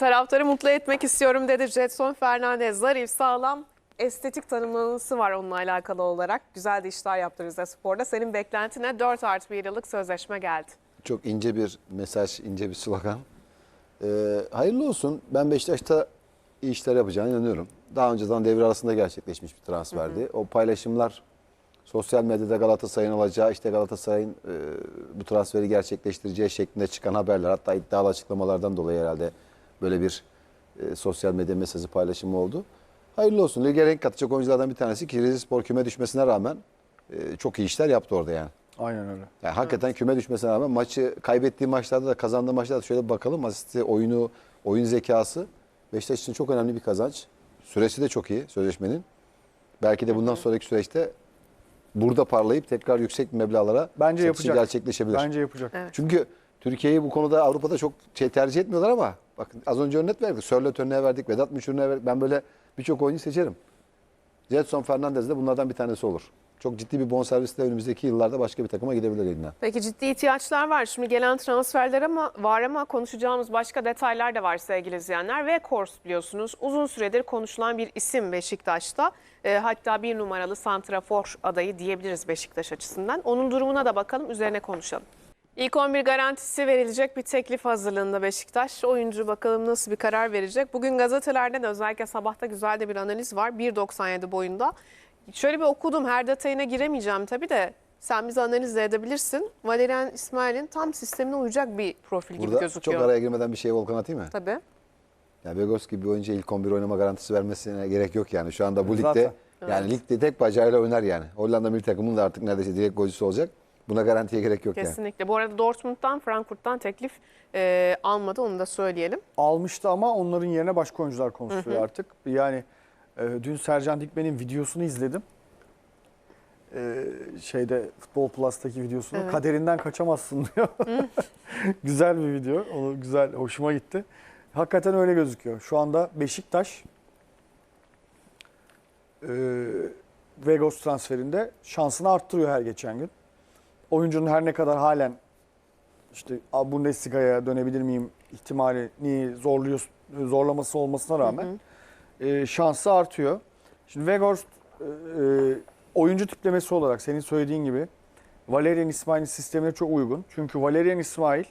Taraftarı mutlu etmek istiyorum dedi Jetson Fernandez. Zarif, sağlam, estetik tanımlaması var onunla alakalı olarak. Güzel de işler yaptı Rize Spor'da. Senin beklentine 4 artı 1 yıllık sözleşme geldi. Çok ince bir mesaj, ince bir slogan. Ee, hayırlı olsun. Ben Beşiktaş'ta iyi işler yapacağına inanıyorum. Daha önceden devre arasında gerçekleşmiş bir transferdi. O paylaşımlar sosyal medyada Galatasaray'ın alacağı, işte Galatasaray'ın e, bu transferi gerçekleştireceği şeklinde çıkan haberler, hatta iddialı açıklamalardan dolayı herhalde böyle bir e, sosyal medya mesajı paylaşımı oldu. Hayırlı olsun. Lige renk katacak oyunculardan bir tanesi ki Rize Spor küme düşmesine rağmen e, çok iyi işler yaptı orada yani. Aynen öyle. Yani hakikaten küme düşmesine rağmen maçı kaybettiği maçlarda da kazandığı maçlarda da şöyle bakalım. Asisti, oyunu, oyun zekası Beşiktaş için çok önemli bir kazanç. Süresi de çok iyi sözleşmenin. Belki de bundan sonraki süreçte burada parlayıp tekrar yüksek meblağlara Bence yapacak. gerçekleşebilir. Bence yapacak. Evet. Çünkü Türkiye'yi bu konuda Avrupa'da çok şey tercih etmiyorlar ama bakın az önce örnek verdik. Sörlot örneği verdik, Vedat Müşür'üne verdik. Ben böyle birçok oyuncu seçerim. Jetson Fernandez de bunlardan bir tanesi olur. Çok ciddi bir bonservisle önümüzdeki yıllarda başka bir takıma gidebilir elinden. Peki ciddi ihtiyaçlar var. Şimdi gelen transferler ama var ama konuşacağımız başka detaylar da var sevgili izleyenler. Ve Kors biliyorsunuz uzun süredir konuşulan bir isim Beşiktaş'ta. E, hatta bir numaralı santrafor adayı diyebiliriz Beşiktaş açısından. Onun durumuna da bakalım üzerine konuşalım. İlk 11 garantisi verilecek bir teklif hazırlığında Beşiktaş. Oyuncu bakalım nasıl bir karar verecek. Bugün gazetelerden özellikle sabahta güzel de bir analiz var. 1.97 boyunda. Şöyle bir okudum her detayına giremeyeceğim tabii de sen bize analiz de edebilirsin. Valerian İsmail'in tam sistemine uyacak bir profil gibi Burada gözüküyor. çok araya girmeden bir şey Volkan atayım mı? Tabii. Ya Begos gibi bir oyuncu ilk 11 oynama garantisi vermesine gerek yok yani. Şu anda bu ligde Zaten. yani ligde tek bacağıyla oynar yani. Hollanda milli takımının da artık neredeyse direkt golcüsü olacak. Buna garantiye gerek yok yani. Kesinlikle. Bu arada Dortmund'dan, Frankfurt'tan teklif e, almadı onu da söyleyelim. Almıştı ama onların yerine başka oyuncular konuşuluyor artık. Yani e, dün Sercan Dikmen'in videosunu izledim. E, şeyde Futbol Plus'taki videosunu. Evet. Kaderinden kaçamazsın diyor. güzel bir video. Onu güzel, hoşuma gitti. Hakikaten öyle gözüküyor. Şu anda Beşiktaş e, Vegos transferinde şansını arttırıyor her geçen gün. Oyuncunun her ne kadar halen işte "A, Bundesliga'ya dönebilir miyim ihtimalini zorluyor, zorlaması olmasına rağmen e, şansı artıyor. Şimdi Weghorst e, e, oyuncu tiplemesi olarak senin söylediğin gibi Valerian İsmail'in sistemine çok uygun. Çünkü Valerian İsmail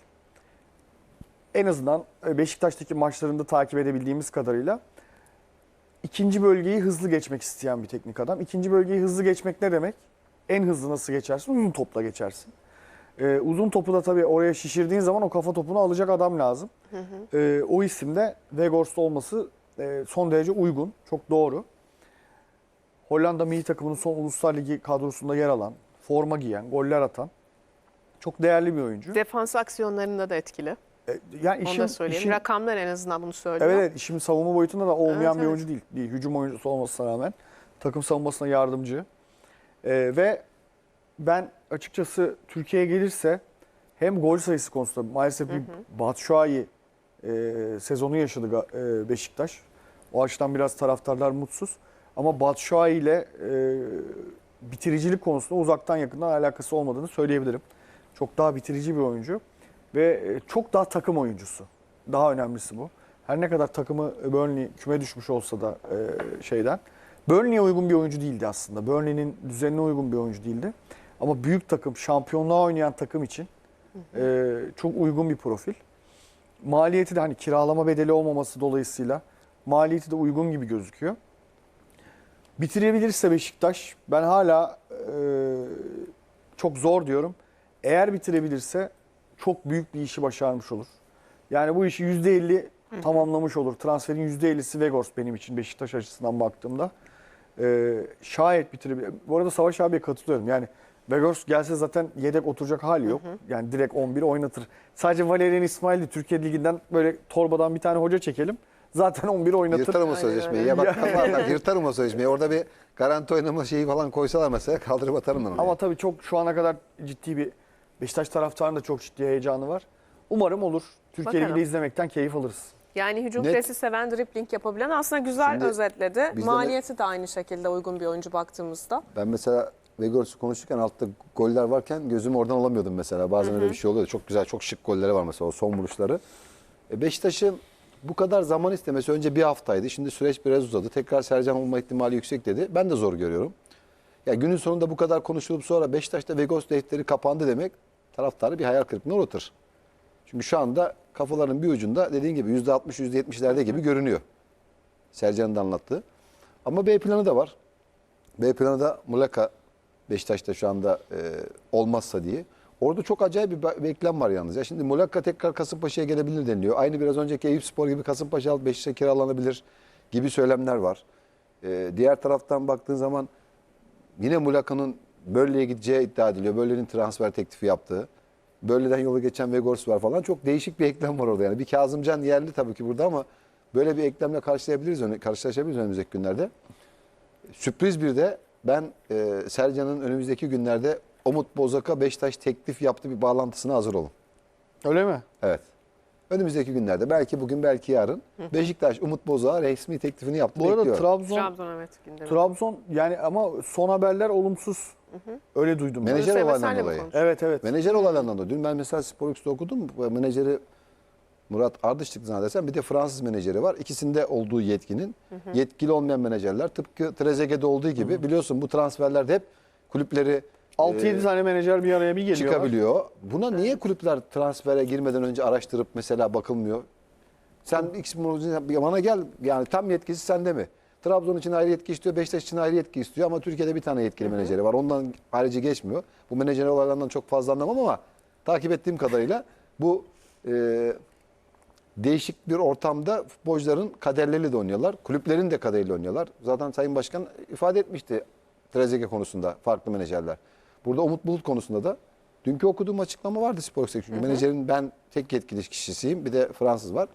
en azından e, Beşiktaş'taki maçlarında takip edebildiğimiz kadarıyla ikinci bölgeyi hızlı geçmek isteyen bir teknik adam. İkinci bölgeyi hızlı geçmek ne demek? En hızlı nasıl geçersin? Uzun topla geçersin. Ee, uzun topu da tabii oraya şişirdiğin zaman o kafa topunu alacak adam lazım. Ee, o isimde Weghorst olması e, son derece uygun. Çok doğru. Hollanda milli takımının son Uluslar Ligi kadrosunda yer alan, forma giyen, goller atan çok değerli bir oyuncu. Defans aksiyonlarında da etkili. E, yani Onu işin, da söyleyelim. işin- Rakamlar en azından bunu söylüyor. Evet, evet işin savunma boyutunda da olmayan Evet, bir evet. oyuncu değil. değil. Hücum oyuncusu olmasına rağmen takım savunmasına yardımcı. Ee, ve ben açıkçası Türkiye'ye gelirse hem gol sayısı konusunda maalesef bir Batshuayi e, sezonu yaşadı e, Beşiktaş. O açıdan biraz taraftarlar mutsuz. Ama Batshuayi ile e, bitiricilik konusunda uzaktan yakından alakası olmadığını söyleyebilirim. Çok daha bitirici bir oyuncu ve e, çok daha takım oyuncusu. Daha önemlisi bu. Her ne kadar takımı e, Burnley küme düşmüş olsa da e, şeyden Burnley'e uygun bir oyuncu değildi aslında. Burnley'nin düzenine uygun bir oyuncu değildi. Ama büyük takım, şampiyonluğa oynayan takım için e, çok uygun bir profil. Maliyeti de hani kiralama bedeli olmaması dolayısıyla maliyeti de uygun gibi gözüküyor. Bitirebilirse Beşiktaş ben hala e, çok zor diyorum. Eğer bitirebilirse çok büyük bir işi başarmış olur. Yani bu işi %50 tamamlamış olur. Transferin %50'si Weghorst benim için Beşiktaş açısından baktığımda. Ee, şayet bitirebilir. Bu arada Savaş abiye katılıyorum. Yani Weghorst gelse zaten yedek oturacak hali yok. Yani direkt 11 oynatır. Sadece Valerian İsmail'i Türkiye Ligi'nden böyle torbadan bir tane hoca çekelim. Zaten 11 oynatır. Yırtarım o sözleşmeyi. Ya bak vallahi yırtarım o sözleşmeyi. Orada bir garanti oynama şeyi falan koysalar mesela kaldırıp atarım ben onu. Ama tabii çok şu ana kadar ciddi bir Beşiktaş taraftarının da çok ciddi heyecanı var. Umarım olur. Türkiye. Ligi'de izlemekten keyif alırız. Yani hücum Net. presi seven, dribling yapabilen aslında güzel Şimdi özetledi. de- Maliyeti de aynı şekilde uygun bir oyuncu baktığımızda. Ben mesela Vegors'u konuşurken altta goller varken gözümü oradan alamıyordum mesela. Bazen öyle bir şey oluyor. Çok güzel, çok şık golleri var mesela o son vuruşları. E Beşiktaş'ın bu kadar zaman istemesi önce bir haftaydı. Şimdi süreç biraz uzadı. Tekrar Sercan olma ihtimali yüksek dedi. Ben de zor görüyorum. Ya günün sonunda bu kadar konuşulup sonra Beşiktaş'ta Vegos defteri kapandı demek taraftarı bir hayal kırıklığına uğratır. Çünkü şu anda kafaların bir ucunda dediğin gibi %60 %70'lerde gibi görünüyor. Sercan'ın da anlattığı. Ama B planı da var. B planı da Muleka Beşiktaş'ta şu anda e, olmazsa diye. Orada çok acayip bir be- beklem var yalnız. Ya şimdi Muleka tekrar Kasımpaşa'ya gelebilir deniliyor. Aynı biraz önceki Eyüp Spor gibi Kasımpaşa alıp Beşiktaş'a kiralanabilir gibi söylemler var. E, diğer taraftan baktığın zaman yine Muleka'nın Bölle'ye gideceği iddia ediliyor. Bölle'nin transfer teklifi yaptığı. Bölle'den yolu geçen Vegors var falan. Çok değişik bir eklem var orada. Yani bir Kazımcan yerli tabii ki burada ama böyle bir eklemle karşılayabiliriz, öne- karşılaşabiliriz önümüzdeki günlerde. Sürpriz bir de ben e, Sercan'ın önümüzdeki günlerde Umut Bozak'a Beşiktaş teklif yaptı bir bağlantısına hazır olun. Öyle mi? Evet. Önümüzdeki günlerde belki bugün belki yarın Beşiktaş Umut Bozak'a resmi teklifini yaptı. Bu arada bekliyor. Trabzon Trabzon evet gündemi. Trabzon yani ama son haberler olumsuz. Öyle duydum. ben. Menajer Yunus Emre olayından senle mi dolayı. konuştun? Evet evet. Menajer olaylarından dolayı. Dün ben mesela Spor X'te okudum. Bu Menajeri Murat Ardıştık zannedersem bir de Fransız menajeri var. İkisinde olduğu yetkinin. Yetkili olmayan menajerler tıpkı Trezeguet'de olduğu gibi biliyorsun bu transferlerde hep kulüpleri 6-7 e, tane menajer bir araya bir geliyor. çıkabiliyor. Buna niye kulüpler transfere girmeden önce araştırıp mesela bakılmıyor? Sen X bana gel yani tam yetkisi sende mi? Trabzon için ayrı yetki istiyor, Beşiktaş için ayrı yetki istiyor ama Türkiye'de bir tane yetkili menajeri var. Ondan harici geçmiyor. Bu menajer olaylarından çok fazla anlamam ama takip ettiğim kadarıyla bu e, değişik bir ortamda futbolcuların kaderleriyle de oynuyorlar. Kulüplerin de kaderiyle oynuyorlar. Zaten Sayın Başkan ifade etmişti Trezeguet konusunda farklı menajerler. Burada Umut Bulut konusunda da dünkü okuduğum açıklama vardı Spor. Çünkü menajerin ben tek yetkili kişisiyim. Bir de Fransız var.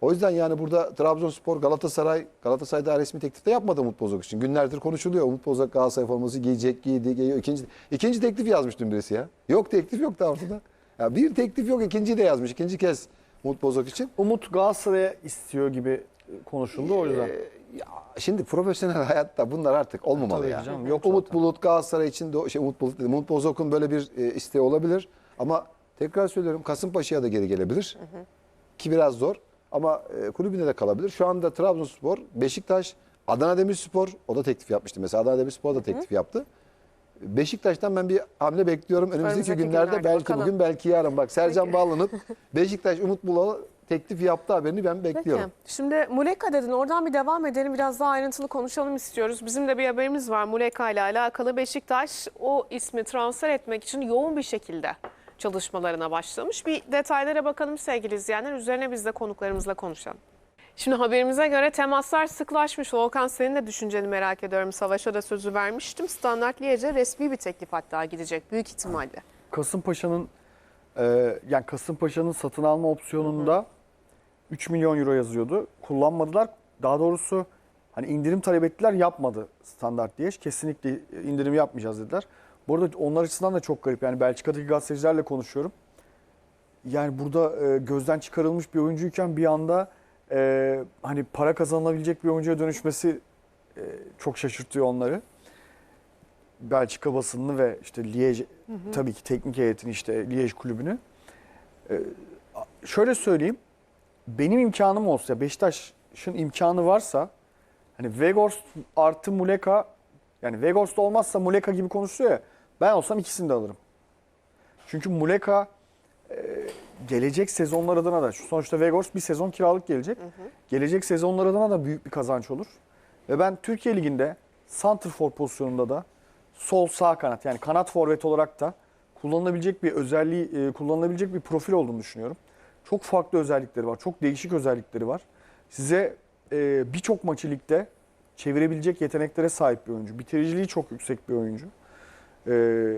O yüzden yani burada Trabzonspor, Galatasaray, Galatasaray daha resmi teklif de yapmadı Umut Bozok için. Günlerdir konuşuluyor. Umut Bozok Galatasaray forması giyecek, giydi, giyiyor. İkinci, ikinci teklif yazmış dün birisi ya. Yok teklif yok da ortada. Ya bir teklif yok, ikinciyi de yazmış. İkinci kez Umut Bozok için. Umut Galatasaray'a istiyor gibi konuşuldu o yüzden. Ee, ya şimdi profesyonel hayatta bunlar artık olmamalı Tabii ya. canım, yok Umut zaten. Bulut Galatasaray için de şey Umut Bulut dedim. Umut Bozok'un böyle bir e, isteği olabilir ama tekrar söylüyorum Kasımpaşa'ya da geri gelebilir. Ki biraz zor ama e, kulübünde de kalabilir. Şu anda Trabzonspor, Beşiktaş, Adana Demirspor o da teklif yapmıştı. Mesela Adana Demirspor da teklif yaptı. Beşiktaş'tan ben bir hamle bekliyorum. Önümüzdeki Önümüzdeki günlerde, günlerde belki bakalım. bugün belki yarın. Bak Sercan Peki. bağlanıp Beşiktaş Umut Bulut'a teklif yaptı haberini ben bekliyorum. Peki. Şimdi Muleka dedin. Oradan bir devam edelim. Biraz daha ayrıntılı konuşalım istiyoruz. Bizim de bir haberimiz var Muleka ile alakalı. Beşiktaş o ismi transfer etmek için yoğun bir şekilde çalışmalarına başlamış. Bir detaylara bakalım sevgili izleyenler. Üzerine biz de konuklarımızla konuşalım. Şimdi haberimize göre temaslar sıklaşmış. Volkan senin de düşünceni merak ediyorum. Savaş'a da sözü vermiştim. Standart Liège'e resmi bir teklif hatta gidecek büyük ihtimalle. Kasımpaşa'nın e, yani Kasımpaşa'nın satın alma opsiyonunda 3 milyon euro yazıyordu. Kullanmadılar. Daha doğrusu hani indirim talep ettiler yapmadı standart diye. Kesinlikle indirim yapmayacağız dediler. Bu arada onlar açısından da çok garip. Yani Belçika'daki gazetecilerle konuşuyorum. Yani burada e, gözden çıkarılmış bir oyuncuyken bir anda e, hani para kazanılabilecek bir oyuncuya dönüşmesi e, çok şaşırtıyor onları. Belçika basınını ve işte Liège tabii ki teknik heyetini işte Liège kulübünü. Ee, şöyle söyleyeyim. Benim imkanım olsa Beşiktaş'ın imkanı varsa hani Weghorst artı Muleka yani Weghorst olmazsa Muleka gibi konuşuyor ya ben olsam ikisini de alırım. Çünkü Muleka e, gelecek sezonlar adına da sonuçta Weghorst bir sezon kiralık gelecek. Gelecek sezonlar adına da büyük bir kazanç olur. Ve ben Türkiye Ligi'nde Santrfor pozisyonunda da sol sağ kanat yani kanat forvet olarak da kullanılabilecek bir özelliği, e, kullanılabilecek bir profil olduğunu düşünüyorum. Çok farklı özellikleri var. Çok değişik özellikleri var. Size e, birçok maçı ligde çevirebilecek yeteneklere sahip bir oyuncu. Bitiriciliği çok yüksek bir oyuncu. E,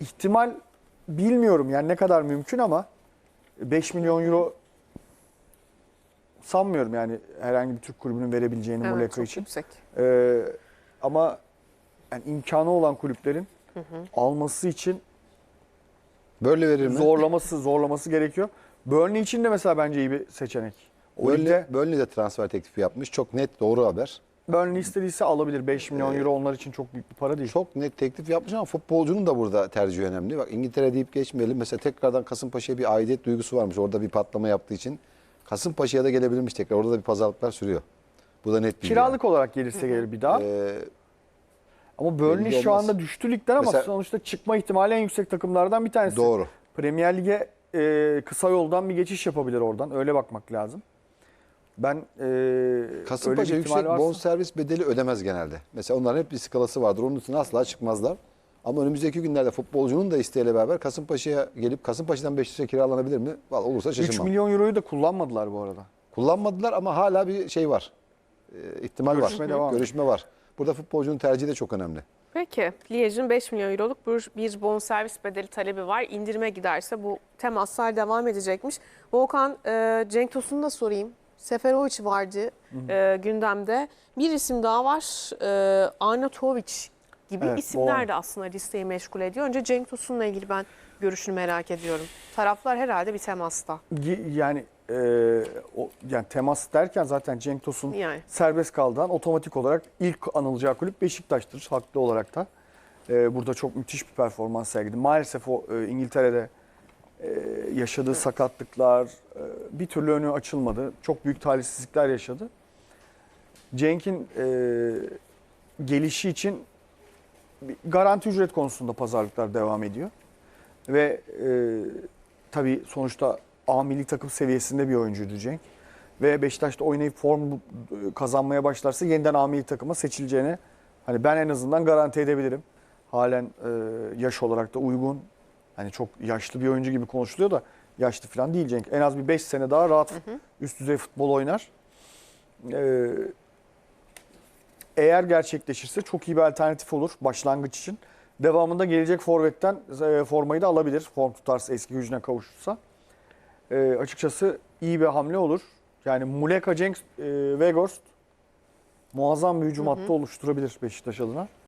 ihtimal bilmiyorum yani ne kadar mümkün ama 5 milyon euro sanmıyorum yani herhangi bir Türk kulübünün verebileceğini Evet, Muleka için. yüksek. Ee, ama yani imkanı olan kulüplerin alması için Böyle verir mi? zorlaması zorlaması gerekiyor. Burnley için de mesela bence iyi bir seçenek. O Burnley, Burnley de transfer teklifi yapmış. Çok net doğru haber. Burnley istediyse alabilir. 5 milyon euro onlar için çok büyük bir para değil. Çok net teklif yapmış ama futbolcunun da burada tercihi önemli. Bak İngiltere deyip geçmeyelim. Mesela tekrardan Kasımpaşa'ya bir aidiyet duygusu varmış. Orada bir patlama yaptığı için Kasımpaşa'ya da gelebilirmiş tekrar. Orada da bir pazarlıklar sürüyor. Bu da net bir Kiralık olarak gelirse gelir bir daha. Ee, ama Burnley belli şu olmaz. anda düştü ligden ama Mesela- sonuçta çıkma ihtimali en yüksek takımlardan bir tanesi. doğru. Premier Lig'e e, kısa yoldan bir geçiş yapabilir oradan. Öyle bakmak lazım. Ben e, Kasımpaşa yüksek varsa- bonservis bedeli ödemez genelde. Mesela onların hep bir skalası vardır. Onun üstüne asla çıkmazlar. Ama önümüzdeki günlerde futbolcunun da isteğiyle beraber Kasımpaşa'ya gelip Kasımpaşa'dan Beşiktaş'a kiralanabilir mi? Vallahi olursa 3 şaşırmam. milyon euroyu da kullanmadılar bu arada. Kullanmadılar ama hala bir şey var. Ee, ihtimal Görüşme var. devam. Görüşme var. Burada futbolcunun tercihi de çok önemli. Peki Liège'in 5 milyon euroluk bir, bir bonservis bedeli talebi var. İndirime giderse bu temaslar devam edecekmiş. Volkan e, Cenk Tosun'u da sorayım. Seferovic vardı e, gündemde. Bir isim daha var. E, Arnautovic gibi Evet, isimler de aslında listeyi meşgul ediyor. Önce Cenk Tosun'la ilgili ben görüşünü merak ediyorum. Taraflar herhalde bir temasta. Yani e, o yani temas derken zaten Cenk Tosun Yani. serbest kaldığı otomatik olarak ilk anılacağı kulüp Beşiktaş'tır haklı olarak da. E, burada çok müthiş bir performans sergiledi. Maalesef o e, İngiltere'de e, yaşadığı sakatlıklar e, bir türlü önü açılmadı. Çok büyük talihsizlikler yaşadı. Cenk'in e, gelişi için garanti ücret konusunda pazarlıklar devam ediyor. Ve e, tabii sonuçta A milli takım seviyesinde bir oyuncuydu Cenk. Ve Beşiktaş'ta oynayıp form e, kazanmaya başlarsa yeniden A milli takıma seçileceğini hani ben en azından garanti edebilirim. Halen e, yaş olarak da uygun. Hani çok yaşlı bir oyuncu gibi konuşuluyor da yaşlı falan değil Cenk. En az bir 5 sene daha rahat üst düzey futbol oynar. E, eğer gerçekleşirse çok iyi bir alternatif olur başlangıç için. Devamında gelecek forvetten e, formayı da alabilir. Form tutarsa eski gücüne kavuşursa. E, açıkçası iyi bir hamle olur. Yani Muleka, Cenk, e, Weghorst muazzam bir hücum hattı oluşturabilir Beşiktaş adına.